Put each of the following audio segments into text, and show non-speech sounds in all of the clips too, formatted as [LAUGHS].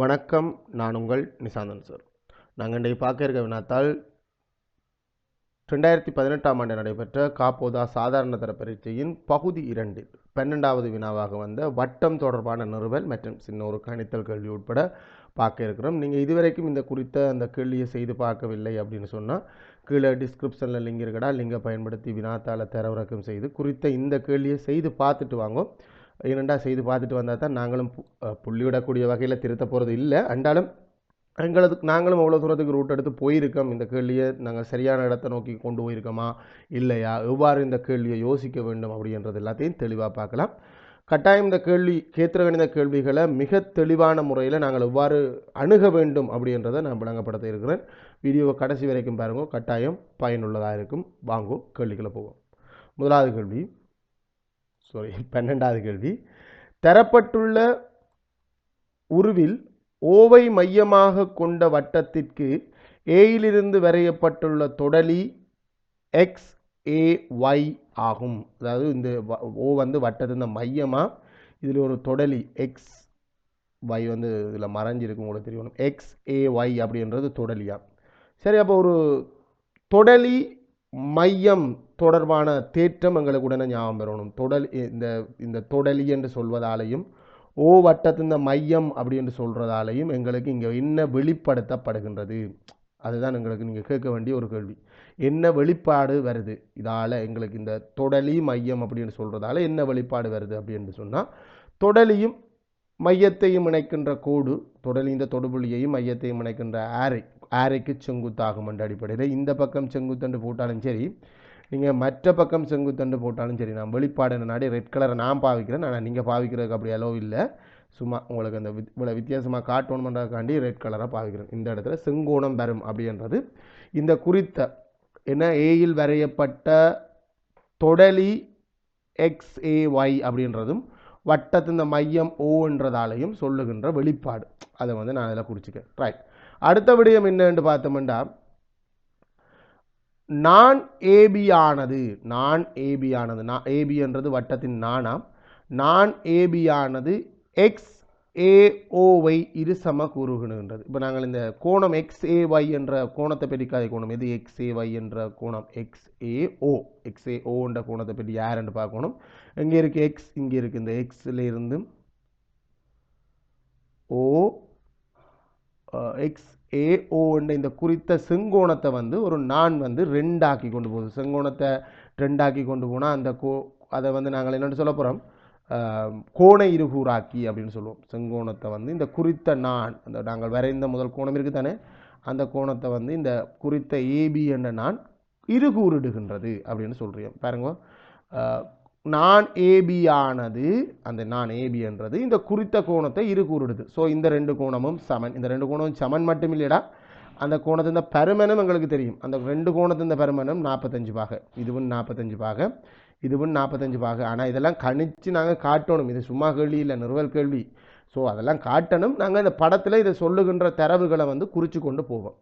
வணக்கம் நான் உங்கள் நிசாந்தன் சார். நாங்கள் இன்றைக்கு பார்க்க இருக்க வினாத்தால் ரெண்டாயிரத்தி பதினெட்டாம் ஆண்டு நடைபெற்ற காப்போதா சாதாரண தர பரீட்சையின் பகுதி இரண்டில் பன்னெண்டாவது வினாவாக வந்த வட்டம் தொடர்பான நிறுவல் மற்றும் சின்ன ஒரு கணித்தல் கேள்வி உட்பட பார்க்க இருக்கிறோம். நீங்கள் இதுவரைக்கும் இந்த குறித்த அந்த கேள்வியை செய்து பார்க்கவில்லை அப்படின்னு சொன்னால் கீழே டிஸ்கிரிப்ஷனில் லிங்க் இருக்கடா லிங்கை பயன்படுத்தி வினாத்தாளை தரவிறக்கம் செய்து குறித்த இந்த கேள்வியை செய்து பார்த்துட்டு வாங்க. இரண்டாக செய்து பார்த்துட்டு வந்தால் தான் நாங்களும் பு- புள்ளிவிடக்கூடிய வகையில் திருத்த போகிறது இல்லை. அண்டாலும் எங்களுக்கு நாங்களும் அவ்வளோ தூரத்துக்கு ரூட் எடுத்து போயிருக்கோம். இந்த கேள்வியை நாங்கள் சரியான இடத்தை நோக்கி கொண்டு போயிருக்கோமா? இல்லையா? எவ்வாறு இந்த கேள்வியை யோசிக்க வேண்டும் அப்படின்றது எல்லாத்தையும் தெளிவாக பார்க்கலாம். கட்டாயம் இந்த கேள்வி கேத்திர கணித கேள்விகளை மிக தெளிவான முறையில் நாங்கள் எவ்வாறு அணுக வேண்டும் அப்படின்றத நான் விளங்கப்படுத்த இருக்கிறேன். வீடியோவை கடைசி வரைக்கும் பாருங்க. கட்டாயம் பயனுள்ளதாக இருக்கும். வாங்கும் கேள்விகளை போவோம். முதலாவது கேள்வி. சாரி [LAUGHS] பன்னெண்டாவது கேள்வி. தரப்பட்டுள்ள உருவில் ஓவை மையமாக கொண்ட வட்டத்திற்கு ஏயிலிருந்து வரையப்பட்டுள்ள தொடலி எக்ஸ் ஏ ஒய் ஆகும். அதாவது இந்த வ- ஓ வந்து வட்டத்தின் மையமாக இதில் ஒரு தொடலி எக்ஸ் ஒய் வந்து இதில் மறைஞ்சிருக்கும் உங்களுக்கு தெரியணும் எக்ஸ் ஏ ஒய் அப்படின்றது தொடலியா? சரி அப்போ ஒரு தொடலி மையம் தொடர்பான தேற்றம் எங்களுக்கு உடனே ஞாபகம் வரணும். தொடல் இந்த இந்த தொடலி என்று சொல்வதாலையும் ஓ வட்டத்தின் மையம் அப்படி என்று சொல்கிறதாலையும் எங்களுக்கு இங்கே என்ன வெளிப்படுத்தப்படுகின்றது? அதுதான் எங்களுக்கு நீங்கள் கேட்க வேண்டிய ஒரு கேள்வி. என்ன வெளிப்பாடு வருது? இதால் எங்களுக்கு இந்த தொடலி மையம் அப்படின்னு சொல்கிறதால என்ன வெளிப்பாடு வருது அப்படின்னு சொன்னால் தொடலியும் மையத்தையும் இணைக்கின்ற கோடு தொடலி இந்த தொடுபுள்ளியையும் மையத்தையும் இணைக்கின்ற ஆரை ஆரைக்கு செங்குத்தாகும் என்ற அடிப்படையில் இந்த பக்கம் செங்குத்தண்டு போட்டாலும் சரி நீங்கள் மற்ற பக்கம் செங்குத்தண்டு போட்டாலும் சரி நான் வெளிப்பாடு நாடி ரெட் கலரை நான் பாவிக்கிறேன். ஆனால் நீங்கள் பாவிக்கிறதுக்கு அப்படி அளவு இல்லை. சும்மா உங்களுக்கு அந்த இவ்வளோ வித்தியாசமாக காட்டணுமன்றதுக்காண்டி ரெட் கலராக பாவிக்கிறேன். இந்த இடத்துல செங்கோணம் வரும் அப்படின்றது. இந்த குறித்த என்ன ஏயில் வரையப்பட்ட தொடலி எக்ஸ்ஏஒய் ஒய் அப்படின்றதும் வட்டத்தின் மையம் ஓன்றதாலையும் சொல்லுகின்ற வெளிப்பாடு. அதை வந்து நான் அதில் குறிச்சிக்கிறேன். ரைட் அடுத்த விடயம் என்னன்னு பார்த்தோம்னா நான் ஏபியானது நான் ஏபியானது நான் ஏபி என்றது வட்டத்தின் நாணாம் நான் ஏபியானது எக்ஸ் ஏஓவை இரு சம கூறுகின்றது இப்போ நாங்கள் இந்த கோணம் எக்ஸ் ஏஒய் என்ற கோணத்தை பற்றி கோணம் எது எக்ஸ் ஏஒய் என்ற கோணம்? எக்ஸ் ஏஓ எக்ஸ் ஏஓ என்ற கோணத்தை பற்றி யாருன்னு பார்க்கணும்? இங்கே இருக்குது எக்ஸ் இங்கே இருக்குது இந்த எக்ஸில் இருந்து ஓ எக்ஸ் ஏஓ என்ற இந்த குறித்த செங்கோணத்தை வந்து ஒரு நான் வந்து ரெண்டாக்கி கொண்டு போகுது. செங்கோணத்தை ரெண்டாக்கி கொண்டு போனால் அந்த கோ அதை வந்து நாங்கள் என்னென்னு சொல்ல போகிறோம் கோண இருகூறாக்கி அப்படின்னு சொல்லுவோம். செங்கோணத்தை வந்து இந்த குறித்த நான் அந்த நாங்கள் வரைந்த முதல் கோணம் இருக்குது தானே அந்த கோணத்தை வந்து இந்த குறித்த ஏபி என்ற நான் இருகூறிடுகின்றது அப்படின்னு சொல்கிறேன் பாருங்க. நான் ஏபியானது அந்த நான் ஏபின்றது இந்த குறித்த கோணத்தை இரு கூறுடுது. ஸோ இந்த ரெண்டு கோணமும் சமன். இந்த ரெண்டு கோணமும் சமன் மட்டும் இல்லையடா அந்த கோணத்தின் பருமனும் எங்களுக்கு தெரியும். அந்த ரெண்டு கோணத்தின் பருமனும் நாற்பத்தஞ்சு பாக. இதுவும் நாற்பத்தஞ்சு பாக. இதுவும் நாற்பத்தஞ்சு பாக. ஆனால் இதெல்லாம் கணிச்சு நாங்கள் காட்டணும். இது சும்மா கேள்வி இல்லை. நிறுவல் கேள்வி. ஸோ அதெல்லாம் காட்டணும். நாங்கள் இந்த படத்தில் இதை சொல்லுகின்ற தரவுகளை வந்து குறித்து கொண்டு போவோம்.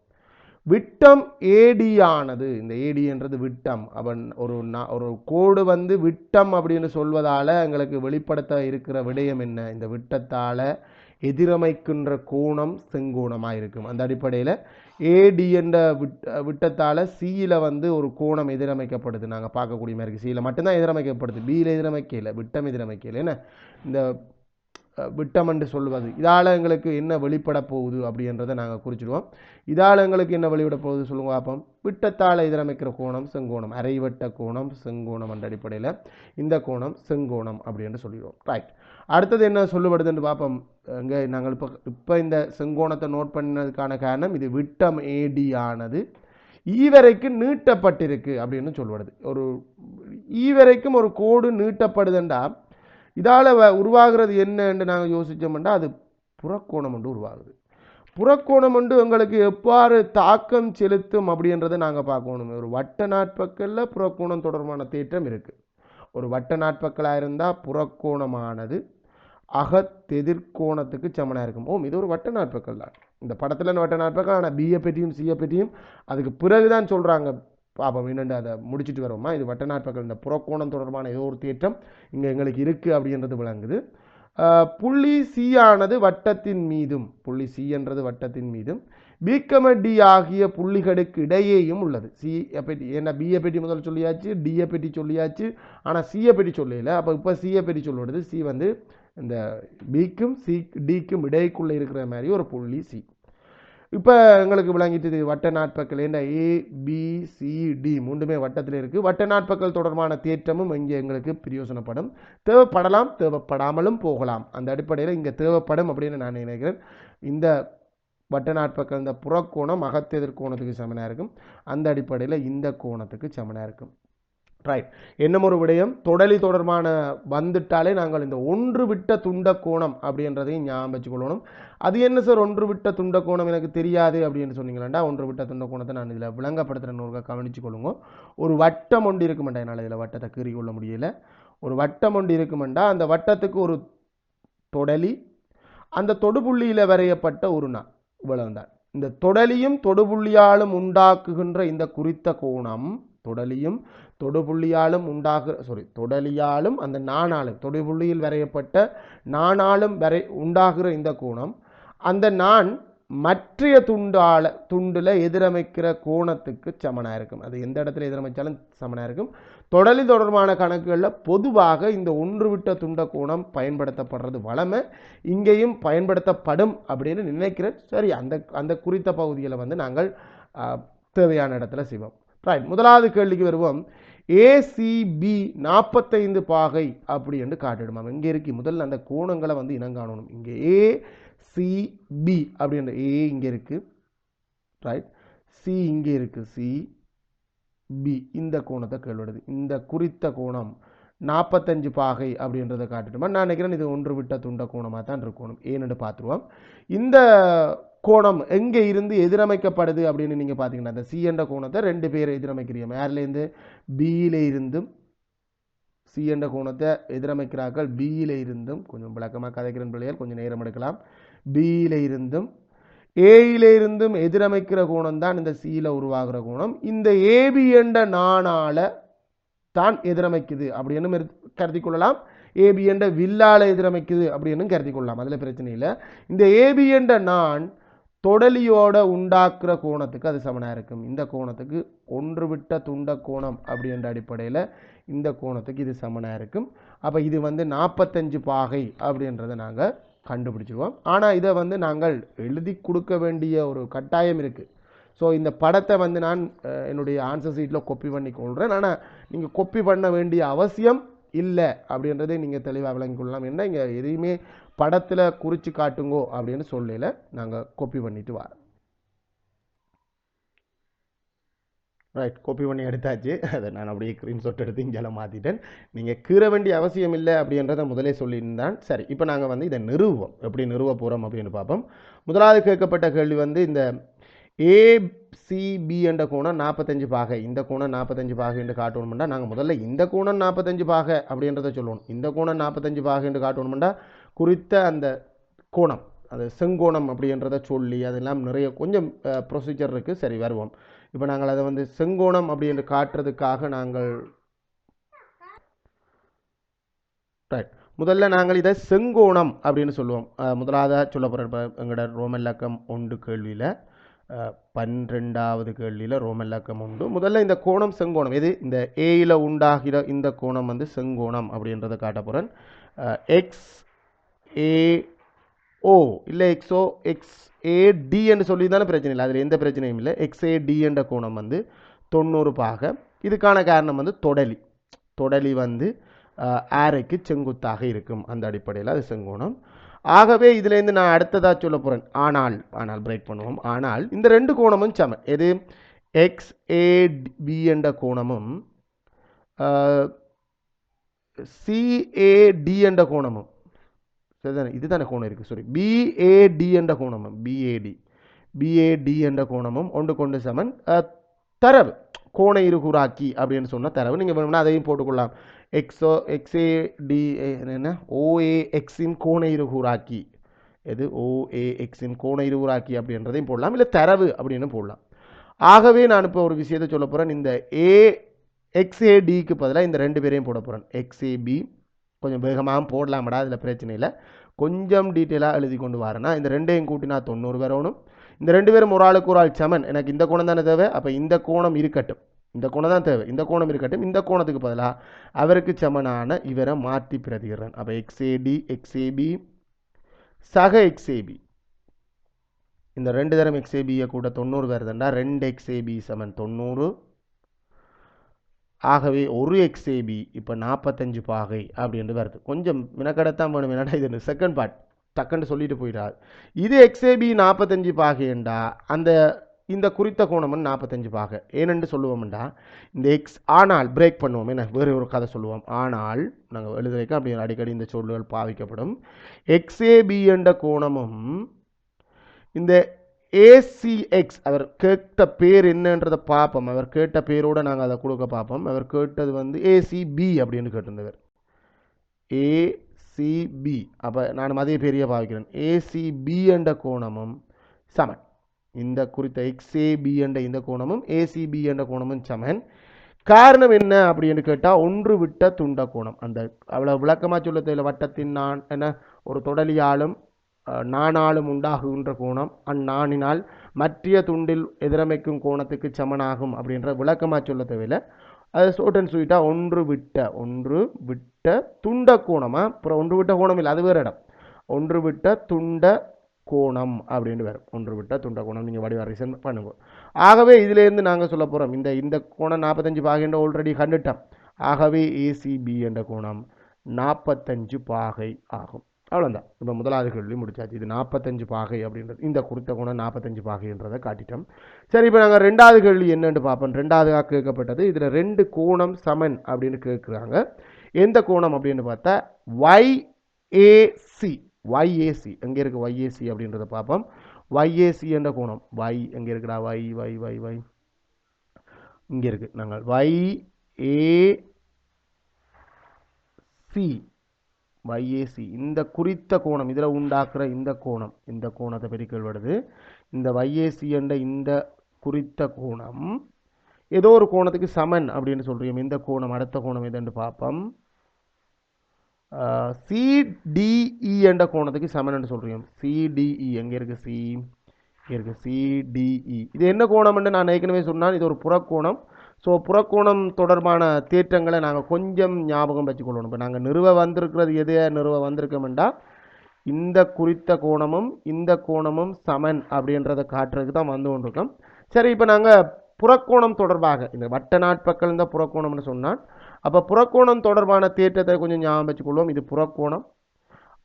விட்டம் ஏடி ஆனது. இந்த ஏடி என்றது விட்டம். அவன் ஒரு ஒரு கோடு வந்து விட்டம் அப்படின்னு சொல்வதால் எங்களுக்கு வெளிப்படுத்த இருக்கிற விடயம் என்ன? இந்த விட்டத்தால் எதிரமைக்கின்ற கோணம் செங்கோணமாக இருக்கும். அந்த அடிப்படையில் ஏடி என்ற விட் விட்டத்தால் சியில் வந்து ஒரு கோணம் எதிரமைக்கப்படுது. நாங்கள் பார்க்கக்கூடிய மாதிரி இருக்குது சியில் மட்டும்தான் எதிரமைக்கப்படுது. பியில் எதிரமைக்கல. விட்டம் எதிரமைக்கல. என்ன? இந்த விட்டம் என்று சொல்வது இதால் எங்களுக்கு என்ன வெளிப்பட போகுது அப்படின்றத நாங்கள் குறிச்சிடுவோம். இதால் எங்களுக்கு என்ன வெளியிட போகுது சொல்லுங்க பார்ப்போம் விட்டத்தால் எதிரமைக்கிற கோணம் செங்கோணம். அரைவட்ட கோணம் செங்கோணம் என்ற அடிப்படையில் இந்த கோணம் செங்கோணம் அப்படின்னு சொல்லிடுவோம். ரைட் அடுத்தது என்ன சொல்லுபடுதுன்னு பார்ப்போம். இங்கே நாங்கள் இப்போ இப்போ இந்த செங்கோணத்தை நோட் பண்ணதுக்கான காரணம் இது விட்டம் ஏடி ஆனது. E ஈவரைக்கு நீட்டப்பட்டிருக்கு அப்படின்னு சொல்லுவது ஒரு e ஈவரைக்கும் ஒரு கோடு நீட்டப்படுதுண்டா இதால் உருவாகிறது என்னன்னு நாங்கள் யோசித்தோம்னா அது புறக்கோணம் என்று உருவாகுது. புறக்கோணம் வந்து எங்களுக்கு எவ்வாறு தாக்கம் செலுத்தும் அப்படின்றத நாங்கள் பார்க்கணும். ஒரு வட்ட நாட்பக்கலில் புறக்கோணம் தொடர்பான தேற்றம் இருக்குது ஒரு வட்ட நாட்பக்கலாக இருந்தால் புறக்கோணமானது அகத்தெதிர்கோணத்துக்கு சமனாக இருக்கும். ஓம் இது ஒரு வட்ட நாட்பக்கல் தான். இந்த படத்தில் வட்ட நாட்பக்கல் ஆனால் பிஏ பெட்டியும் சிஏ பெட்டியும் அதுக்கு பிறகு தான் சொல்கிறாங்க பாப்போம் இன்னொன்று அதை முடிச்சிட்டு வருவோமா இது வட்டநாட்பகல் இந்த புறக்கோணம் தொடர்பான ஏதோ ஒரு தேற்றம் இங்கே எங்களுக்கு இருக்குது அப்படின்றது விளங்குது. புள்ளி சி ஆனது வட்டத்தின் மீதும் புள்ளி சி என்றது வட்டத்தின் மீதும் பிகம டி ஆகிய புள்ளிகளுக்கு இடையேயும் உள்ளது. சி பற்றி ஏன்னா பிஏ பற்றி முதல்ல சொல்லியாச்சு டிஏ பற்றி சொல்லியாச்சு ஆனால் சிஏ பற்றி சொல்லல. அப்போ இப்போ சிஏ பற்றி சொல்லுவது சி வந்து இந்த பிக்கும் சி டிக்கும் இடைக்குள்ளே இருக்கிற மாதிரி ஒரு புள்ளி சி இப்போ எங்களுக்கு விளங்கிட்டு வட்ட நாட்பக்கள் என்ன? ஏ பி சி டி மூன்றுமே வட்டத்தில் இருக்குது வட்ட நாட்பக்கள் தொடர்பான தேற்றமும் இங்கே எங்களுக்கு பிரயோசனப்படும். தேவைப்படலாம் தேவைப்படாமலும் போகலாம். அந்த அடிப்படையில் இங்கே தேவைப்படும் அப்படின்னு நான் நினைக்கிறேன். இந்த வட்ட நாட்பக்கள் இந்த புறக்கோணம் அகத்தெதிர் கோணத்துக்கு சமனாக இருக்கும். அந்த அடிப்படையில் இந்த கோணத்துக்கு சமனாக இருக்கும். ரைட் இன்னும் ஒரு விடயம்? தொடலி தொடர்பான வந்துட்டாலே நாங்கள் இந்த ஒன்று விட்ட துண்ட கோணம் அப்படின்றதையும் ஞாபகம் வச்சுக்கொள்ளணும். அது என்ன சார் ஒன்று விட்ட துண்ட கோணம் எனக்கு தெரியாது அப்படின்னு சொன்னீங்களா ஒன்று விட்ட துண்ட கோணத்தை நான் இதில் விளங்கப்படுத்துகிறேன் ஒரு கவனிச்சு கொள்ளுங்க. ஒரு வட்டம் ஒன்று இருக்குமெண்டா? என்னால் இதில் வட்டத்தை கீறி கொள்ள முடியல. ஒரு வட்டம் ஒன்று இருக்குமெண்டா? அந்த வட்டத்துக்கு ஒரு தொடலி அந்த தொடுபுள்ளியில் வரையப்பட்ட ஒரு நான் இவ்வளவுதான். இந்த தொடலியும் தொடுபுள்ளியாலும் உண்டாக்குகின்ற இந்த குறித்த கோணம் தொடலியும் தொடுபுள்ளியாலும் உண்டாக சாரி தொடலியாலும் அந்த நாணாலும் தொடுபுள்ளியில் வரையப்பட்ட நாணாலும் வரை உண்டாகிற இந்த கோணம் அந்த நான் மற்றைய துண்டால துண்டில் எதிரமைக்கிற கோணத்துக்கு சமனாக இருக்கும். அது எந்த இடத்துல எதிரமைச்சாலும் சமனாக இருக்கும். தொடலி தொடர்பான கணக்குகளில் பொதுவாக இந்த ஒன்று விட்ட துண்ட கோணம் பயன்படுத்தப்படுறது வளமை இங்கேயும் பயன்படுத்தப்படும் அப்படின்னு நினைக்கிறேன். சரி அந்த அந்த குறித்த பகுதியில் வந்து நாங்கள் தேவையான இடத்துல செய்வோம். ரைட் முதலாவது கேள்விக்கு வருவோம். ஏசிபி நாற்பத்தைந்து பாகை அப்படி என்று காட்டிடுமாம். இங்கே இருக்கு. முதல்ல அந்த கோணங்களை வந்து இனங்காணணும். இங்கே ஏசிபி அப்படின்ற ஏ இங்கே இருக்கு. ரைட் சி இங்கே இருக்கு. சி பி இந்த கோணத்தை கேள்விடுது இந்த குறித்த கோணம் நாற்பத்தஞ்சு பாகை அப்படின்றத காட்டிட்டுமா நான் நினைக்கிறேன் இது ஒன்று விட்ட துண்ட கோணமாக தான் இருக்கணும். ஏன்னு பார்த்துருவோம். இந்த கோணம் எங்கே இருந்து எதிரமைக்கப்படுது அப்படின்னு நீங்கள் பார்த்தீங்கன்னா அந்த சிஎன்ற கோணத்தை ரெண்டு பேர் எதிரமைக்கிறீங்க. யார்லேருந்து பியில இருந்தும் சிஎன்ற கோணத்தை எதிரமைக்கிறார்கள். பியில இருந்தும் கொஞ்சம் விளக்கமாக கதைக்கிறேன் பிள்ளைகள் கொஞ்சம் நேரம் எடுக்கலாம். பியில இருந்தும் ஏயில இருந்தும் எதிரமைக்கிற கோணம் தான் இந்த சியில் உருவாகிற கோணம். இந்த ஏபி என்ற நாணால தான் எதிரமைக்குது அப்படின்னு கருதி கொள்ளலாம். ஏபி என்ற வில்லால எதிரமைக்குது அப்படின்னு கருதி கொள்ளலாம். அதில் பிரச்சனை இல்லை. இந்த ஏபி என்ற நான் தொடலியோட உண்டாக்குற கோணத்துக்கு அது சமனாக இருக்கும். இந்த கோணத்துக்கு ஒன்று விட்ட துண்ட கோணம் அப்படின்ற அடிப்படையில் இந்த கோணத்துக்கு இது சமனாக இருக்கும். அப்போ இது வந்து நாற்பத்தஞ்சு பாகை அப்படின்றத நாங்கள் கண்டுபிடிச்சிருவோம். ஆனால் இதை வந்து நாங்கள் எழுதி கொடுக்க வேண்டிய ஒரு கட்டாயம் இருக்குது ஸோ இந்த படத்தை வந்து நான் என்னுடைய ஆன்சர் சீட்டில் கொப்பி பண்ணி கொள்கிறேன் ஆனால் நீங்கள் கொப்பி பண்ண வேண்டிய அவசியம் இல்லை அப்படின்றதே நீங்கள் தெளிவாக விளங்கி கொள்ளலாம். என்ன இங்கே எதையுமே படத்தில் குறித்து காட்டுங்கோ அப்படின்னு சொல்லல. நாங்கள் கோப்பி பண்ணிட்டு வரோம். ரைட் கோப்பி பண்ணி எடுத்தாச்சு. அதை நான் அப்படியே ஸ்க்ரீன்ஷாட் எடுத்து இங்கே மாற்றிட்டேன் நீங்கள் கீற வேண்டிய அவசியம் இல்லை அப்படின்றத முதலே சொல்லியிருந்தான். சரி இப்போ நாங்கள் வந்து இதை நிறுவோம். எப்படி நிறுவ போகிறோம் அப்படின்னு பார்ப்போம். முதலாவது கேட்கப்பட்ட கேள்வி வந்து இந்த ஏ சிபி என்ற கோணம் நாற்பத்தஞ்சு பாகை. இந்த கோணம் நாற்பத்தஞ்சு பாகை என்று காட்டணும்டா நாங்கள் முதல்ல இந்த கோணம் நாற்பத்தஞ்சு பாகை அப்படின்றத சொல்லணும் இந்த கோணம் நாற்பத்தஞ்சு பாகை என்று காட்டணும்டா குறித்த அந்த கோணம் அது செங்கோணம் அப்படின்றத சொல்லி அதெல்லாம் நிறைய கொஞ்சம் ப்ரொசீஜர் இருக்குது சரி வருவோம். இப்போ நாங்கள் அதை வந்து செங்கோணம் அப்படி என்று காட்டுறதுக்காக நாங்கள் ரைட் முதல்ல நாங்கள் இதை செங்கோணம் அப்படின்னு சொல்லுவோம். முதலாவதாக சொல்ல போகிற இப்போ எங்களோட ரோமல்லக்கம் ஒன்று கேள்வியில். பன்னிரெண்டாவது கேள்வியில் ரோமல்லக்கம் உண்டு. முதல்ல இந்த கோணம் செங்கோணம். எது? இந்த ஏயில் உண்டாகிற இந்த கோணம் வந்து செங்கோணம் அப்படின்றத காட்ட போகிறேன் எக்ஸ் ஏ ஓ இல்லை எக்ஸோ எக்ஸ் ஏ டி என்று சொல்லி தானே பிரச்சனை இல்லை. அதில் எந்த பிரச்சனையும் இல்லை. எக்ஸ் ஏ டி என்ற கோணம் வந்து தொண்ணூறு பாக இதுக்கான காரணம் வந்து தொடலி. தொடலி வந்து ஆரைக்கு செங்குத்தாக இருக்கும். அந்த அடிப்படையில் அது செங்கோணம். ஆகவே இதுலேருந்து நான் அடுத்ததாக சொல்ல போகிறேன் ஆனால் ஆனால் பிரேக் பண்ணுவோம். ஆனால் இந்த ரெண்டு கோணமும் சம. எது? எக்ஸ் ஏ பி என்ற கோணமும் சிஏடி என்ற கோணமும். சரிதானே? இதுதானே கோணம் இருக்குது சாரி பிஏடி என்ற கோணமும். பிஏடி பிஏடி என்ற கோணமும் ஒன்று கொண்டு சமன். தரவு. கோண இருகுறாக்கி அப்படின்னு சொன்ன தரவு. நீங்கள் வேணும்னா அதையும் போட்டுக்கொள்ளலாம். எக்ஸோ எக்ஸ்ஏடி என்ன ஓஏ எக்ஸின் கோண இருகூராக்கி எது? ஓஏ எக்ஸின் கோண இருகூராக்கி அப்படின்றதையும் போடலாம். இல்லை தரவு அப்படின்னு போடலாம். ஆகவே நான் இப்போ ஒரு விஷயத்தை சொல்ல போகிறேன் இந்த ஏ எக்ஸ்ஏடிக்கு பதிலாக இந்த ரெண்டு பேரையும் போட போகிறேன் எக்ஸ்ஏபி கொஞ்சம் வேகமாகவும் போடலாமடா அதில் பிரச்சனை இல்லை. கொஞ்சம் டீட்டெயிலாக எழுதி கொண்டு வரேன்னா இந்த ரெண்டையும் கூட்டினா தொண்ணூறு வரணும் இந்த ரெண்டு பேரும் ஒரு ஆளுக்கு ஒரு ஆள் சமன். எனக்கு இந்த கோணம் தானே தேவை? அப்போ இந்த கோணம் இருக்கட்டும். இந்த கோணம் தான் தேவை. இந்த கோணம் இருக்கட்டும் இந்த கோணத்துக்கு பதிலாக அவருக்கு சமனான இவரை மாற்றி பிரதிகிறேன் அப்போ எக்ஸ்ஏடி எக்ஸ்ஏபி சக எக்ஸ்ஏபி இந்த ரெண்டு தரம் எக்ஸ்ஏபியை கூட தொண்ணூறு வருதுன்னா ரெண்டு எக்ஸ்ஏபி சமன் தொண்ணூறு. ஆகவே ஒரு எக்ஸ்ஏபி இப்போ நாற்பத்தஞ்சு பாகை அப்படின்ட்டு வருது. கொஞ்சம் மினக்கடத்தான் வேணும். என்னடா இது? செகண்ட் பார்ட் டக்குன்னு சொல்லிட்டு போயிடாது. இது எக்ஸ்ஏபி நாற்பத்தஞ்சு பாகைண்டா அந்த இந்த குறித்த கோணம்னு நாற்பத்தஞ்சு பாக. ஏனென்று சொல்லுவோம்டா இந்த எக்ஸ் ஆனால் பிரேக் பண்ணுவோம். என்ன வேறு ஒரு கதை சொல்லுவோம். ஆனால் நாங்கள் எழுதுறதுக்கு அப்படி அடிக்கடி இந்த சொல்லுகள் பாவிக்கப்படும். எக்ஸ்ஏபி என்ற கோணமும் இந்த ஏசிஎக்ஸ் அவர் கேட்ட பேர் என்னன்றதை பார்ப்போம். அவர் கேட்ட பேரோடு நாங்கள் அதை கொடுக்க பார்ப்போம். அவர் கேட்டது வந்து ஏசிபி அப்படின்னு கேட்டிருந்தவர். ஏசிபி அப்போ நான் அதே பெரிய பாவிக்கிறேன். ஏசிபி என்ற கோணமும் சமன். இந்த குறித்த எக்ஸ்ஏபி என்ற இந்த கோணமும் ஏசிபி என்ற கோணமும் சமன். காரணம் என்ன அப்படின்னு கேட்டால் ஒன்று விட்ட துண்ட கோணம். அந்த அவ்வளோ விளக்கமாக சொல்ல தெரியல. வட்டத்தின் நான் என்ன ஒரு தொடலியாலும் நானாலும் நாணாலும் உண்டாகுகின்ற கோணம் அந்நாணினால் மற்றிய துண்டில் எதிரமைக்கும் கோணத்துக்கு சமனாகும் அப்படின்ற விளக்கமாக சொல்ல தேவையில்ல அது ஷோர்ட் அண்ட் ஸ்வீட்டாக ஒன்று விட்ட ஒன்று விட்ட துண்ட கோணமா? அப்புறம் ஒன்று விட்ட கோணம் இல்லை அது வேறு இடம். ஒன்று விட்ட துண்ட கோணம் அப்படின்னு வேறு ஒன்று விட்டால் துண்ட கோணம் நீங்கள் வடிவ ரீசன் பண்ணுங்க. ஆகவே இதிலேருந்து நாங்கள் சொல்ல போகிறோம் இந்த இந்த கோணம் நாற்பத்தஞ்சு பாகைன்ற ஆல்ரெடி கண்டுட்டோம். ஆகவே ஏசிபி என்ற கோணம் நாற்பத்தஞ்சு பாகை ஆகும். அவ்வளோதான் இப்போ முதலாவது கேள்வி முடிச்சாச்சு. இது நாற்பத்தஞ்சு பாகை அப்படின்றது. இந்த குறித்த கோணம் நாற்பத்தஞ்சு பாகைன்றதை காட்டிட்டோம். சரி இப்போ நாங்கள் ரெண்டாவது கேள்வி என்னென்று பார்ப்போம். ரெண்டாவதாக கேட்கப்பட்டது. இதில் ரெண்டு கோணம் சமன் அப்படின்னு கேட்குறாங்க. எந்த கோணம் அப்படின்னு பார்த்தா? YAC ஒய்ஏசி எங்கே இருக்குது ஒய்ஏசி அப்படின்றத பார்ப்போம். ஒய்ஏசி என்ற கோணம். வை எங்கே இருக்குடா? வை வை வை வை இங்கே இருக்குது நாங்கள் வைஏ சி வைஏசி இந்த குறித்த கோணம் இதில் உண்டாக்குற இந்த கோணம் இந்த கோணத்தை பற்றி கேள்விப்படுது. இந்த வைஏசி என்ற இந்த குறித்த கோணம் ஏதோ ஒரு கோணத்துக்கு சமன் அப்படின்னு சொல்கிறோம் இந்த கோணம் அடுத்த கோணம் எதுன்னு பார்ப்போம். சிடிஇ e என்ற கோணத்துக்கு சமன் சொல்கிறோம் சிடிஇ e. எங்கே இருக்குது சி இங்கே இருக்குது சிடிஇ e. இது என்ன கோணம்னு நான் ஏற்கனவே சொன்னால் இது ஒரு புறக்கோணம். ஸோ புறக்கோணம் தொடர்பான தேற்றங்களை நாங்கள் கொஞ்சம் ஞாபகம் வச்சுக்கொள்ளணும். இப்போ நாங்கள் நிறுவ வந்திருக்கிறது எது? நிறுவ வந்திருக்கோம்டா இந்த குறித்த கோணமும் இந்த கோணமும் சமன் அப்படின்றத காட்டுறதுக்கு தான் வந்து கொண்டிருக்கோம். சரி இப்போ நாங்கள் புறக்கோணம் தொடர்பாக இந்த வட்ட நாட்பக்கள் இந்த புறக்கோணம்னு சொன்னால் அப்போ புறக்கோணம் தொடர்பான தேற்றத்தை கொஞ்சம் ஞாபகம் வச்சுக்கொள்வோம். இது புறக்கோணம்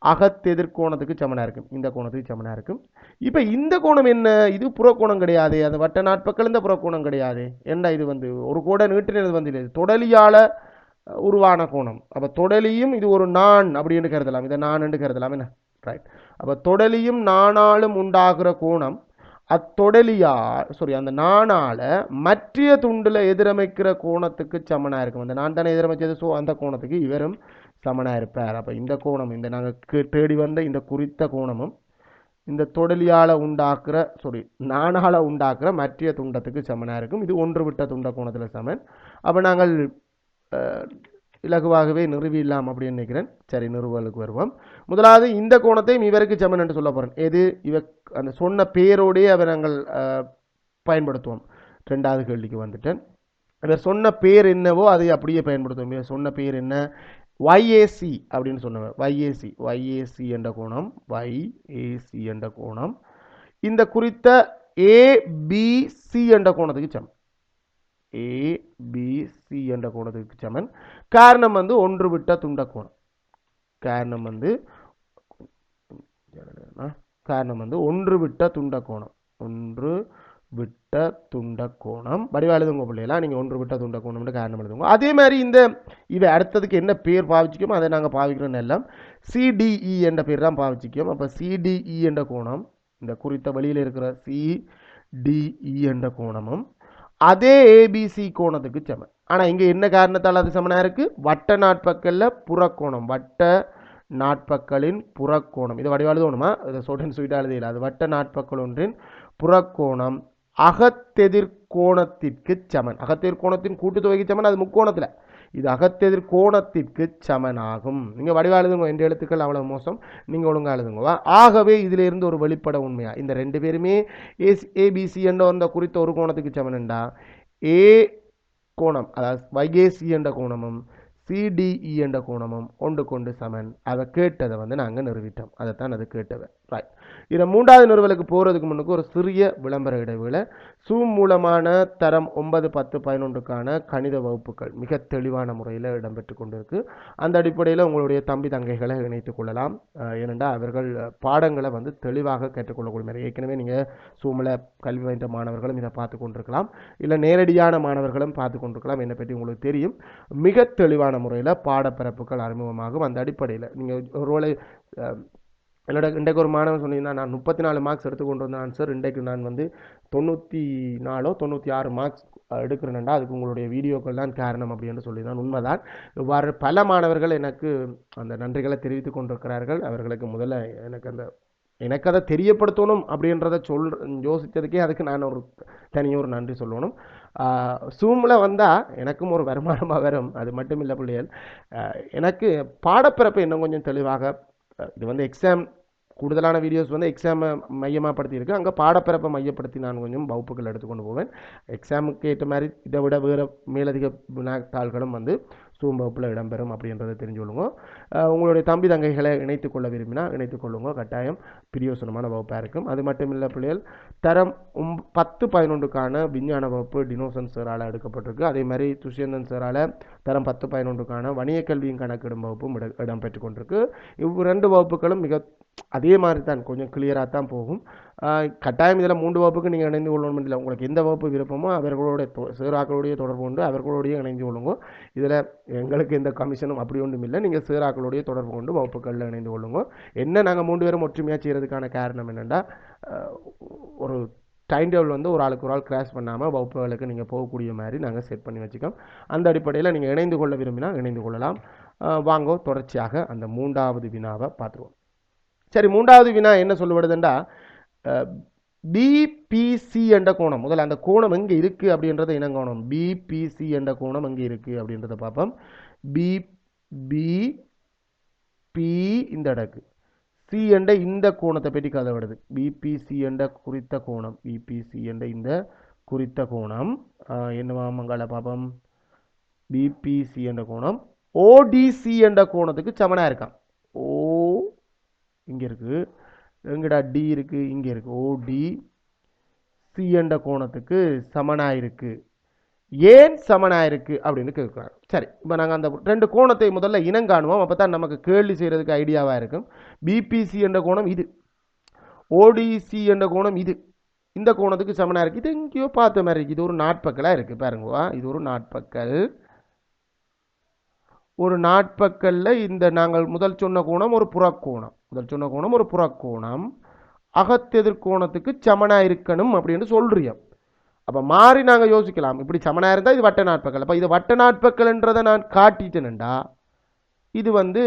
அகத்தெதிர்கோணத்துக்கு சமனாக இருக்கும் இந்த கோணத்துக்கு சமனாக இருக்கும் இப்போ இந்த கோணம் என்ன? இது புறக்கோணம் கிடையாது. அந்த வட்ட நாட்பக்கள் இந்த புறக்கோணம் கிடையாது. என்ன இது வந்து? ஒரு கூட நீட்டினது வந்து இல்லை தொடலியால் உருவான கோணம். அப்போ தொடலியும் இது ஒரு நான் அப்படின்னு கருதலாம். இதை நான் என்று கருதலாம். என்ன? ரைட் அப்போ தொடலியும் நானாலும் உண்டாகிற கோணம் அத்தொடலியால் சாரி அந்த நாணால் மற்றிய துண்டில் எதிரமைக்கிற கோணத்துக்கு சமனாக இருக்கும். அந்த நான் தானே எதிரமைச்சது ஸோ அந்த கோணத்துக்கு இவரும் சமனாக இருப்பார். அப்போ இந்த கோணம் இந்த நாங்கள் தேடி வந்த இந்த குறித்த கோணமும் இந்த தொடலியால் உண்டாக்குற சாரி நாணால் உண்டாக்குற மற்றிய துண்டத்துக்கு சமனாக இருக்கும். இது ஒன்று விட்ட துண்ட கோணத்தில் சமன். அப்போ நாங்கள் இலகுவாகவே நிறுவிடலாம் அப்படின்னு நினைக்கிறேன். சரி நிறுவலுக்கு வருவோம். முதலாவது இந்த கோணத்தையும் இவருக்கு சமன் என்று சொல்ல போகிறேன் எது? இவ அந்த சொன்ன பேரோடே அவர் நாங்கள் பயன்படுத்துவோம். ரெண்டாவது கேள்விக்கு வந்துட்டேன். இவர் சொன்ன பேர் என்னவோ அதை அப்படியே பயன்படுத்துவோம். இவர் சொன்ன பேர் என்ன? ஒய்ஏசி அப்படின்னு சொன்னவர். ஒய்ஏசி ஒய்ஏசி என்ற கோணம் ஒய்ஏசி என்ற கோணம். இந்த குறித்த ஏபிசி என்ற கோணத்துக்கு சமன். ஏபிசி என்ற கோணத்துக்கு சமன். காரணம் வந்து ஒன்று விட்ட துண்ட கோணம் காரணம் வந்து காரணம் வந்து ஒன்று விட்ட துண்டக்கோணம். ஒன்று விட்ட துண்ட கோணம் எழுதுங்க பிள்ளைகளா நீங்கள் ஒன்று விட்ட துண்டக்கோணம்னு காரணம் எழுதுங்க. அதே மாதிரி இந்த இவை அடுத்ததுக்கு என்ன பேர் பாவிச்சிக்கோமோ அதை நாங்கள் பாவிக்கிறோம் எல்லாம் சிடிஇ என்ற பேர் தான் பாவிச்சிக்கோம் அப்போ சிடிஇ என்ற கோணம் இந்த குறித்த வழியில் இருக்கிற சிடிஇ என்ற கோணமும் அதே ஏபிசி கோணத்துக்கு சமன். ஆனால் இங்கே என்ன காரணத்தால் அது சமனாக இருக்குது வட்ட நாட்பக்கலில் புறக்கோணம். வட்ட நாட்பக்களின் புறக்கோணம். இது வடிவாளு தோணுமா இதை சொல்றேன் ஸ்வீட்டாக எழுதியில் அது வட்ட நாட்பக்கல் ஒன்றின் புறக்கோணம். அகத்தெதிர்கோணத்திற்கு சமன். அகத்தெதிர்கோணத்தின் கூட்டுத்தொகைக்கு சமன். அது முக்கோணத்தில். இது அகத்தெதிர் கோணத்திற்கு சமனாகும். நீங்கள் வடிவா எழுதுங்க ரெண்டு எழுத்துக்கள் அவ்வளோ மோசம். நீங்கள் ஒழுங்கா எழுதுங்கவா? ஆகவே இதிலிருந்து ஒரு வெளிப்பட உண்மையா? இந்த ரெண்டு பேருமே ஏஸ் ஏபிசி என்ற அந்த குறித்த ஒரு கோணத்துக்கு சமனண்டா ஏ கோணம் அதாவது வைகேசி என்ற கோணமும் சிடிஇ e என்ற கோணமும் ஒன்று கொண்டு சமன். அதை கேட்டதை வந்து நாங்கள் நிறுவிட்டோம் அதைத்தான் அது கேட்டவை ரைட் இதில் மூன்றாவது நிறுவலுக்கு போகிறதுக்கு முன்னுக்கு ஒரு சிறிய விளம்பர இடைவேளை. சூம் மூலமான தரம் ஒன்பது பத்து பதினொன்றுக்கான கணித வகுப்புகள் மிக தெளிவான முறையில் இடம்பெற்று கொண்டிருக்கு. அந்த அடிப்படையில் உங்களுடைய தம்பி தங்கைகளை இணைத்துக் கொள்ளலாம். ஏனென்றால் அவர்கள் பாடங்களை வந்து தெளிவாக கேட்டுக்கொள்ளக்கூடிய ஏற்கனவே நீங்கள் சூமில் கல்வி பயின்ற மாணவர்களும் இதை பார்த்து கொண்டிருக்கலாம். இல்லை நேரடியான மாணவர்களும் பார்த்து கொண்டிருக்கலாம். என்னை பற்றி உங்களுக்கு தெரியும். மிக தெளிவான முறையில் பாடப்பிறப்புகள் அறிமுகமாகும். அந்த அடிப்படையில் நீங்கள் ஒருவேளை என்னோட இன்றைக்கு ஒரு மாணவன் சொன்னீங்கன்னா நான் முப்பத்தி நாலு மார்க்ஸ் எடுத்து கொண்டு வந்தேன் சார் இன்றைக்கு நான் வந்து தொண்ணூற்றி நாலோ தொண்ணூற்றி ஆறு மார்க்ஸ் எடுக்கிறேன்டா அதுக்கு உங்களுடைய வீடியோக்கள் தான் காரணம் அப்படின்னு சொல்லி தான் உண்மைதான். இவ்வாறு பல மாணவர்கள் எனக்கு அந்த நன்றிகளை தெரிவித்து கொண்டிருக்கிறார்கள். அவர்களுக்கு முதல்ல எனக்கு அந்த எனக்கு அதை தெரியப்படுத்தணும் அப்படின்றத சொல் யோசித்ததுக்கே அதுக்கு நான் ஒரு தனியாக ஒரு நன்றி சொல்லணும். சூமில் வந்தால் எனக்கும் ஒரு வருமானமாக வரும். அது மட்டும் இல்லை பிள்ளைகள் எனக்கு பாடப்பிறப்பு இன்னும் கொஞ்சம் தெளிவாக இது வந்து எக்ஸாம் கூடுதலான வீடியோஸ் வந்து எக்ஸாமை மையமாகப்படுத்தியிருக்கு அங்கே பாடப்பிறப்பை மையப்படுத்தி நான் கொஞ்சம் வகுப்புகள் எடுத்துக்கொண்டு போவேன். எக்ஸாமுக்கு ஏற்ற மாதிரி இதை விட வேறு மேலதிக வினாத்தாள்களும் வந்து சூம் வகுப்பில் இடம்பெறும் அப்படின்றத தெரிஞ்சு கொள்ளுங்க உங்களுடைய தம்பி தங்கைகளை இணைத்துக் கொள்ள விரும்பினா இணைத்துக் கொள்ளுங்க. கட்டாயம் பிரியோசனமான வகுப்பாக இருக்கும். அது மட்டும் இல்லை பிள்ளைகள் தரம் ஒம் பத்து பதினொன்றுக்கான விஞ்ஞான வகுப்பு டினோசன் சாரால் எடுக்கப்பட்டிருக்கு. அதே மாதிரி துஷ்யந்தன் சாரால் தரம் பத்து பதினொன்றுக்கான வணிக கல்வியும் கணக்கிடும் வகுப்பும் இட இடம்பெற்று கொண்டிருக்கு. இவ் ரெண்டு வகுப்புகளும் மிக அதே மாதிரி தான் கொஞ்சம் கிளியராக தான் போகும். கட்டாயம் இதில் மூன்று வகுப்புக்கு நீங்கள் இணைந்து கொள்ளணும் இல்லை உங்களுக்கு எந்த வகுப்பு விருப்பமோ அவர்களுடைய சேராக்களுடைய தொடர்பு கொண்டு அவர்களுடைய இணைந்து கொள்ளுங்க. இதில் எங்களுக்கு எந்த கமிஷனும் அப்படி ஒன்றும் இல்லை. நீங்கள் சேராக்களுடைய தொடர்பு கொண்டு வகுப்புகளில் இணைந்து கொள்ளுங்க. என்ன நாங்கள் மூன்று பேரும் ஒற்றுமையாக செய்கிறதுக்கான காரணம் என்னென்னா ஒரு டைம் டேபிள் வந்து ஒரு ஆளுக்கு ஒரு ஆள் கிராஷ் பண்ணாமல் வகுப்புகளுக்கு நீங்கள் போகக்கூடிய மாதிரி நாங்கள் செட் பண்ணி வச்சுக்கோம். அந்த அடிப்படையில் நீங்கள் இணைந்து கொள்ள விரும்பினா இணைந்து கொள்ளலாம். வாங்கோ தொடர்ச்சியாக அந்த மூன்றாவது வினாவை பார்த்துருவோம் சரி மூன்றாவது வினா என்ன சொல்லுவதுண்டா பிபிசி என்ற கோணம். முதல்ல அந்த கோணம் எங்கே இருக்குது அப்படின்றத இனங்கோணம். பிபிசி என்ற கோணம் எங்கே இருக்குது அப்படின்றத பார்ப்போம். பி பி பி இந்த இடக்கு சி என்ற இந்த கோணத்தை பற்றி கதை வருது பிபிசி என்ற குறித்த கோணம். பிபிசி என்ற இந்த குறித்த கோணம். என்னவா மங்கள பார்ப்போம். பிபிசி என்ற கோணம். ஓடிசி என்ற கோணத்துக்கு சமனாக இருக்கான். ஓ இங்கே இருக்குது எங்கடா டி இருக்குது இங்கே இருக்குது ஓடி சி என்ற கோணத்துக்கு சமனாயிருக்கு இருக்குது ஏன் சமனாக இருக்குது அப்படின்னு கேட்குறாங்க சரி இப்போ நாங்கள் அந்த ரெண்டு கோணத்தை முதல்ல இனங்காணுவோம் அப்போ தான் நமக்கு கேள்வி செய்கிறதுக்கு ஐடியாவாக இருக்கும். பிபிசி என்ற கோணம் இது. ஓடிசி என்ற கோணம் இது. இந்த கோணத்துக்கு சமனாக இருக்குது இது எங்கேயோ பார்த்த மாதிரி இருக்குது இது ஒரு நாட்பக்கலாக இருக்குது பாருங்கவா இது ஒரு நாட்பக்கல். ஒரு நாட்பக்கல்ல இந்த நாங்கள் முதல் சொன்ன கோணம் ஒரு புறக்கோணம் முதல் சொன்ன கோணம் ஒரு புறக்கோணம் அகத்தெதிர்கோணத்துக்கு சமனாக இருக்கணும் அப்படின்னு சொல்றியோம் அப்போ மாறி நாங்கள் யோசிக்கலாம். இப்படி சமனாக இருந்தால் இது வட்ட நாட்பக்கல் அப்போ இது வட்ட நாட்பக்கல்ன்றதை நான் காட்டிட்டேனண்டா. இது வந்து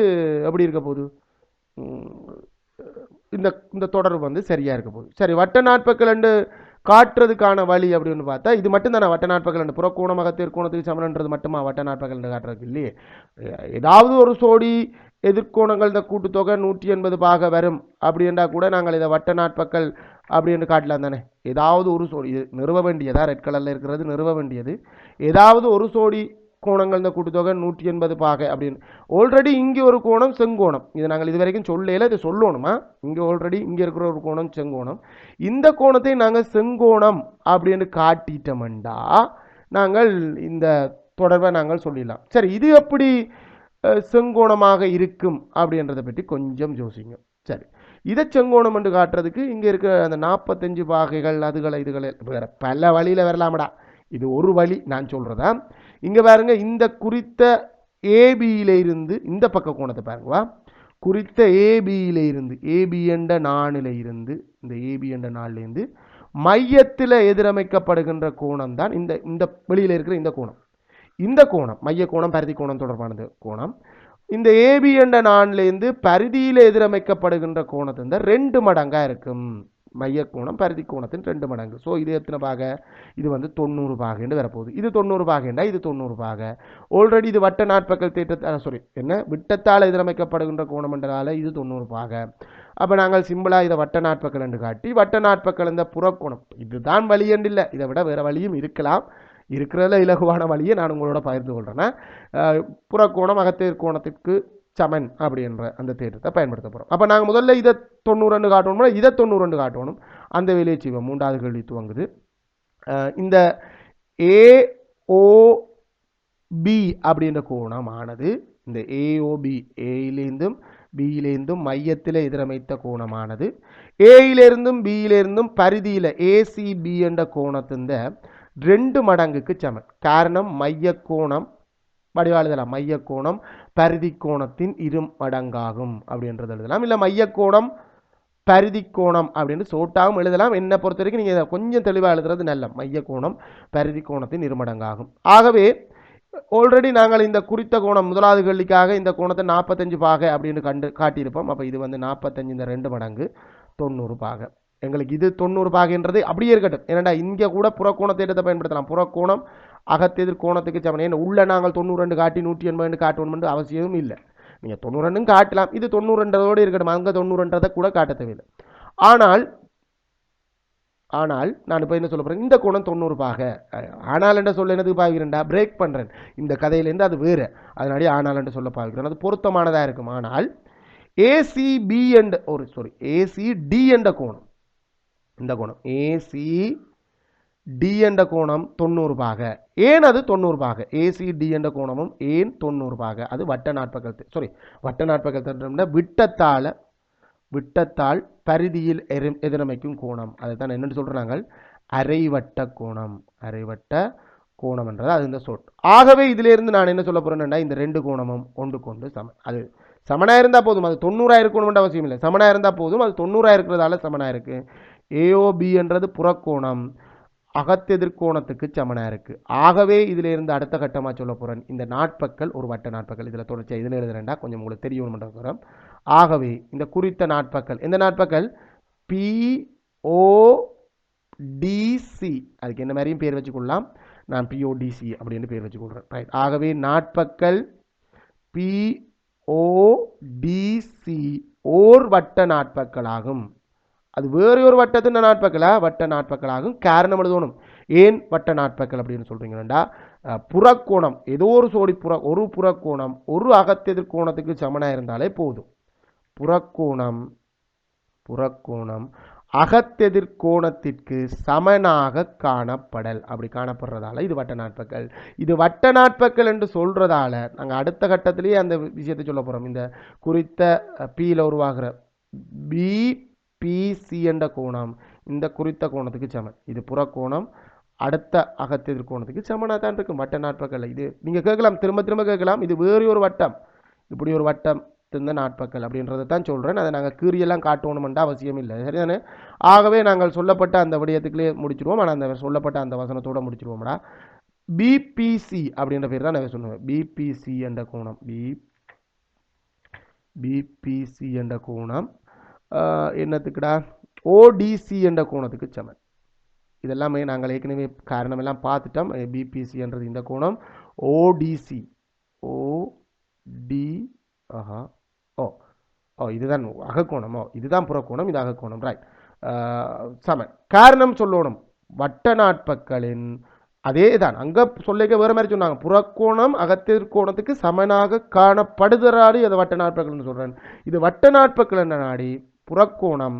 எப்படி இருக்க போகுது? இந்த இந்த தொடர்பு வந்து சரியாக இருக்க போகுது. சரி வட்ட நாட்பக்கல் காட்டுறதுக்கான வழி அப்படின்னு பார்த்தா இது மட்டும் தானே வட்ட நாட்பகல் புறக்கோணம் அகத்தீர் கோணத்துக்கு மட்டுமா? வட்ட நாட்பகல் காட்டுறது இல்லையே. ஏதாவது ஒரு சோடி எதிர்கோணங்கள் இந்த கூட்டுத்தொகை நூற்றி எண்பது பாக வரும் அப்படின்றா கூட நாங்கள் இதை வட்ட நாட்பக்கல் அப்படின்னு காட்டலாம் தானே. ஏதாவது ஒரு சோடி இது நிறுவ வேண்டியதா? ரெட் கலரில் இருக்கிறது நிறுவ வேண்டியது. ஏதாவது ஒரு சோடி கோணங்கள் இந்த கூட்டுத்தொகை நூற்றி எண்பது பாகை அப்படின்னு. ஆல்ரெடி இங்கே ஒரு கோணம் செங்கோணம். இது நாங்கள் இது வரைக்கும் சொல்லல இது சொல்லணுமா? இங்கே ஆல்ரெடி இங்கே இருக்கிற ஒரு கோணம் செங்கோணம். இந்த கோணத்தை நாங்கள் செங்கோணம் அப்படின்னு காட்டிட்டோம்டா நாங்கள் இந்த தொடர்பை நாங்கள் சொல்லிடலாம். சரி இது எப்படி செங்கோணமாக இருக்கும் அப்படின்றத பற்றி கொஞ்சம் யோசிங்க. சரி இதை செங்கோணம் என்று காட்டுறதுக்கு இங்கே இருக்க அந்த நாற்பத்தஞ்சு பாகைகள் அதுகளை இதுகளை வேற பல வழியில் வரலாமடா. இது ஒரு வழி நான் சொல்கிறதா இங்கே பாருங்க இந்த குறித்த ஏபியிலிருந்து இந்த பக்க கோணத்தை பாருங்கவா குறித்த ஏபியிலிருந்து ஏபி என்ற இருந்து இந்த ஏபி என்ற நாளிலேருந்து மையத்தில் எதிரமைக்கப்படுகின்ற கோணம் தான் இந்த இந்த வெளியில் இருக்கிற இந்த கோணம். இந்த கோணம் மைய கோணம் பரிதி கோணம் தொடர்பானது கோணம். இந்த ஏபி என்ற நான்லேருந்து பரிதியில் எதிரமைக்கப்படுகின்ற கோணத்தை ரெண்டு மடங்காக இருக்கும். மையக்கோணம் பரிதி கோணத்தின் ரெண்டு மடங்கு. ஸோ இது எத்தனை பாக? இது வந்து தொண்ணூறு பாகன்னு வரப்போகுது. இது தொண்ணூறு பாகண்டா இது தொண்ணூறு பாக. ஆல்ரெடி இது வட்ட நாட்பக்கல் தேட்டத்தால் சாரி என்ன? விட்டத்தால் எதிரமைக்கப்படுகின்ற கோணம்ன்றதால இது தொண்ணூறு பாக. அப்போ நாங்கள் சிம்பிளாக இதை வட்ட நாட்பக்கல் என்று காட்டி வட்ட நாட்பக்கல் இந்த புறக்கோணம். இதுதான் வழி என்று இல்லை. இதை விட வேறு வழியும் இருக்கலாம். இருக்கிறதுல இலகுவான வழியை நான் உங்களோட பகிர்ந்து கொள்கிறேன்னா புறக்கோணம் அகத்தேர் கோணத்திற்கு சமன் அப்படின்ற அந்த தேற்றத்தை பயன்படுத்த போகிறோம் அப்போ நாங்கள் முதல்ல இதை தொண்ணூறு காட்டணும்னா இதை தொண்ணூறு காட்டணும். அந்த வேலையை செய்வோம். மூன்றாவது கேள்வி துவங்குது. இந்த ஏஓபி அப்படின்ற கோணமானது இந்த ஏஓபி ஏயிலேருந்தும் பியிலேருந்தும் மையத்தில் எதிரமைத்த கோணமானது. ஏயிலிருந்தும் பியிலிருந்தும் பரிதியில் ஏசிபி என்ற கோணத்தின் ரெண்டு மடங்குக்கு சமன். காரணம் மைய கோணம் வடிவால் எழுதலாம் மைய கோணம் பரிதி கோணத்தின் இரு மடங்காகும் அப்படின்றது எழுதலாம். இல்லை மைய கோணம் பரிதி கோணம் அப்படின்னு சோட்டாகவும் எழுதலாம். என்னை பொறுத்த வரைக்கும் நீங்கள் இதை கொஞ்சம் தெளிவாக எழுதுறது நல்ல மைய கோணம் பரிதி கோணத்தின் இருமடங்காகும் ஆகவே ஆல்ரெடி நாங்கள் இந்த குறித்த கோணம் முதலாவது கேள்விக்காக இந்த கோணத்தை நாற்பத்தஞ்சு பாக அப்படின்னு கண்டு காட்டியிருப்போம். அப்போ இது வந்து நாற்பத்தஞ்சு இந்த ரெண்டு மடங்கு தொண்ணூறு பாக. எங்களுக்கு இது தொண்ணூறு பாகன்றது அப்படியே இருக்கட்டும். ஏன்னாடா இங்கே கூட புறக்கோணத்தை எடுத்து பயன்படுத்தலாம். புறக்கோணம் அகத்தெதிர் கோணத்துக்கு சமன் ஏன்னா உள்ள நாங்கள் தொண்ணூறு ரெண்டு காட்டி நூற்றி எண்பது காட்டணும்னு அவசியமும் இல்லை. நீங்கள் தொண்ணூறு ரெண்டும் காட்டலாம். இது தொண்ணூறுன்றதோடு இருக்கட்டும். அங்கே தொண்ணூறுன்றதை கூட காட்ட தேவையில்லை ஆனால் ஆனால் நான் இப்போ என்ன சொல்ல போகிறேன் இந்த கோணம் தொண்ணூறு பாக. ஆனால் என்ற சொல்ல என்னது? பாவிக்கிறேன்டா பிரேக் பண்ணுறேன் இந்த கதையிலேருந்து அது வேறு. அதனாலே ஆனால் என்று சொல்ல பாவிக்கிறேன் அது பொருத்தமானதாக இருக்கும். ஆனால் ஏசிபி என்ற ஒரு சாரி ஏசிடி என்ற கோணம். இந்த கோணம். ஏசி டி என்ற கோணம் தொண்ணூறு பாக. ஏன் அது தொண்ணூறு பாக? ஏசி டி என்ற கோணமும் ஏன் தொண்ணூறு பாக? அது வட்ட நாட்பக்கல் சாரி வட்ட நாட்பக்கல் விட்டத்தால் விட்டத்தால் பரிதியில் எரி எதிரமைக்கும் கோணம். அதை தான் என்னென்னு சொல்கிறாங்க அரைவட்ட கோணம். அரைவட்ட கோணம் என்றது அது இந்த சொல். ஆகவே இதிலிருந்து நான் என்ன சொல்ல போகிறேன்னா இந்த ரெண்டு கோணமும் ஒன்று கொண்டு சம அது சமனாக இருந்தால் போதும். அது தொண்ணூறாக இருக்கணும்ன்ற அவசியம் இல்லை. சமனாக இருந்தால் போதும். அது தொண்ணூறாக இருக்கிறதால சமனாக இருக்குது ஏஓபி என்றது புறக்கோணம். அகத்தெதிர்கோணத்துக்கு சமனாக இருக்குது ஆகவே இதில் இருந்து அடுத்த கட்டமாக சொல்ல போகிறேன் இந்த நாட்பக்கள் ஒரு வட்ட நாட்பக்கள் இதில் தொடர்ச்சியாக இதில் எழுதுறேன்டா. கொஞ்சம் உங்களுக்கு தெரியணும் ஆகவே இந்த குறித்த நாட்பக்கள் எந்த நாட்பக்கள் பி ஓ டிசி அதுக்கு என்ன மாதிரியும் பேர் வச்சுக்கொள்ளலாம். நான் பிஓடிசி அப்படின்னு பேர் வச்சுக்கொள்கிறேன் ரைட் ஆகவே நாட்பக்கள் பி ஓ டிசி ஓர் வட்ட நாட்பக்களாகும் அது வேறு ஒரு வட்டத்தின் நாட்பக்கலா வட்ட நாட்பக்கலாகும் காரணம் எழுதணும். ஏன் வட்ட நாட்பக்கல் அப்படின்னு சொல்கிறீங்கன்னா புறக்கோணம் ஏதோ ஒரு சோடி புற ஒரு புறக்கோணம் ஒரு அகத்தெதிர் கோணத்துக்கு சமனாக இருந்தாலே போதும். புறக்கோணம் புறக்கோணம் அகத்தெதிர் கோணத்திற்கு சமனாக காணப்படல். அப்படி காணப்படுறதால இது வட்ட நாட்பக்கல் இது வட்ட நாட்பக்கல் என்று சொல்றதால நாங்கள் அடுத்த கட்டத்திலேயே அந்த விஷயத்தை சொல்ல போகிறோம் இந்த குறித்த பியில் உருவாகிற பி பிசி என்ற கோணம். இந்த குறித்த கோணத்துக்கு சமன். இது புறக்கோணம் அடுத்த அகத்தெதிர் கோணத்துக்கு சமனாக தான் இருக்கும் வட்ட நாட்பக்கல் இது நீங்கள் கேட்கலாம். திரும்ப திரும்ப கேட்கலாம். இது வேறு ஒரு வட்டம். இப்படி ஒரு வட்டம் திருந்த நாட்பக்கல் அப்படின்றத தான் சொல்கிறேன் அதை நாங்கள் கீரியெல்லாம் காட்டணுமெண்டா அவசியம் இல்லை. சரிதானே? ஆகவே நாங்கள் சொல்லப்பட்ட அந்த விடயத்துக்குள்ளே முடிச்சிருவோம். ஆனால் அந்த சொல்லப்பட்ட அந்த வசனத்தோடு முடிச்சிருவோம்டா. பிபிசி அப்படின்ற பேர் தான் நான் சொல்லுவேன் பிபிசி என்ற கோணம். பி பிபிசி என்ற கோணம். என்னத்துக்குடா? ஓடிசி என்ற கோணத்துக்கு சமன் இதெல்லாமே நாங்கள் ஏற்கனவே காரணமெல்லாம் பார்த்துட்டோம். பிபிசி என்றது இந்த கோணம். ஓடிசி ஓடி ஆஹா. ஓ ஓ இதுதான் அகக்கோணம். ஓ இதுதான் புறக்கோணம் இது அகக்கோணம். ரைட் சமன் காரணம் சொல்லணும். வட்ட நாட்பக்களின் அதே தான் அங்கே சொல்லிக்க வேறு மாதிரி சொன்னாங்க. புறக்கோணம் அகத்திற்கோணத்துக்கு சமனாக காணப்படுதராடி அதை வட்ட நாட்பக்கள்னு சொல்கிறேன் இது வட்ட நாட்பக்கள் என்ன நாடி? புறக்கோணம்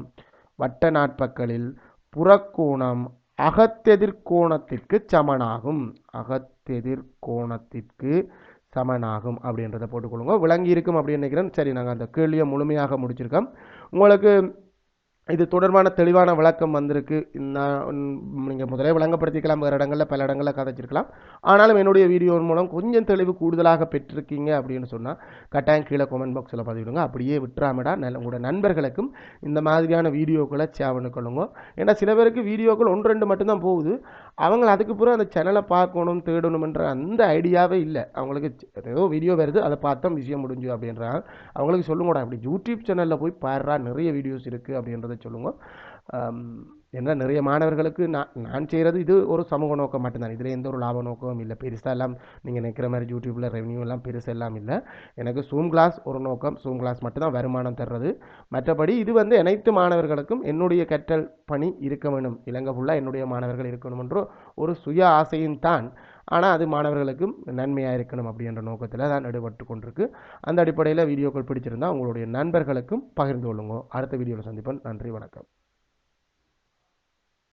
வட்ட நாட்பக்களில் புறக்கோணம் அகத்தெதிர்கோணத்திற்கு சமனாகும். அகத்தெதிர்கோணத்திற்கு சமனாகும் அப்படின்றத போட்டுக்கொள்ளுங்க. விளங்கி இருக்கும் அப்படின்னு நினைக்கிறேன். சரி நாங்கள் அந்த கேள்வியை முழுமையாக முடிச்சிருக்கோம். உங்களுக்கு இது தொடர்பான தெளிவான விளக்கம் வந்திருக்கு. நீங்கள் முதலே விளங்கப்படுத்திக்கலாம் வேறு இடங்களில் பல இடங்களில் கதைச்சிருக்கலாம். ஆனாலும் என்னுடைய வீடியோ மூலம் கொஞ்சம் தெளிவு கூடுதலாக பெற்றிருக்கீங்க அப்படின்னு சொன்னால் கட்டாயம் கீழே கமெண்ட் பாக்ஸில் பதிவிடுங்க. அப்படியே விட்டுறாமடா நல்ல உங்களோட நண்பர்களுக்கும் இந்த மாதிரியான வீடியோக்களை சேவனு கொள்ளுங்க. ஏன்னா சில பேருக்கு வீடியோக்கள் ஒன்று ரெண்டு மட்டும்தான் போகுது. அவங்க அதுக்கு பிறகு அந்த சேனலை பார்க்கணும் தேடணும்ன்ற அந்த ஐடியாவே இல்லை. அவங்களுக்கு ஏதோ வீடியோ வருது அதை பார்த்தா விஷயம் முடிஞ்சு அப்படின்றாங்க. அவங்களுக்கு சொல்லுங்கடா அப்படி யூடியூப் சேனலில் போய் பாடுறா நிறைய வீடியோஸ் இருக்குது அப்படின்றத சொல்லுங்க. ஆம், ஏன்னா நிறைய மாணவர்களுக்கு நான் நான் செய்கிறது இது ஒரு சமூக நோக்கம் மட்டும்தான். இதில் எந்த ஒரு லாப நோக்கமும் இல்லை. பெருசாக எல்லாம் நீங்கள் நினைக்கிற மாதிரி யூடியூப்பில் ரெவன்யூ எல்லாம் பெருசாக எல்லாம் இல்லை. எனக்கு சூம் கிளாஸ் ஒரு நோக்கம். சூம் கிளாஸ் மட்டும்தான் வருமானம் தர்றது. மற்றபடி இது வந்து அனைத்து மாணவர்களுக்கும் என்னுடைய கற்றல் பணி இருக்க வேண்டும் இலங்கை ஃபுல்லாக என்னுடைய மாணவர்கள் இருக்கணும் ஒரு சுய ஆசையும் தான் ஆனால் அது மாணவர்களுக்கும் நன்மையாக இருக்கணும் அப்படின்ற நோக்கத்தில் தான் ஈடுபட்டு கொண்டிருக்கு. அந்த அடிப்படையில் வீடியோக்கள் பிடிச்சிருந்தால் உங்களுடைய நண்பர்களுக்கும் பகிர்ந்து கொள்ளுங்க. அடுத்த வீடியோவில் சந்திப்பேன் நன்றி வணக்கம்.